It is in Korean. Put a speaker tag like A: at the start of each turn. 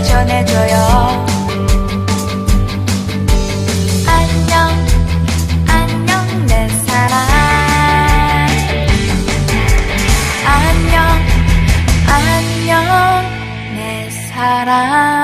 A: 걸 전해줘요. 안녕, 안녕, 내 사랑. 안녕, 안녕, 내 사랑.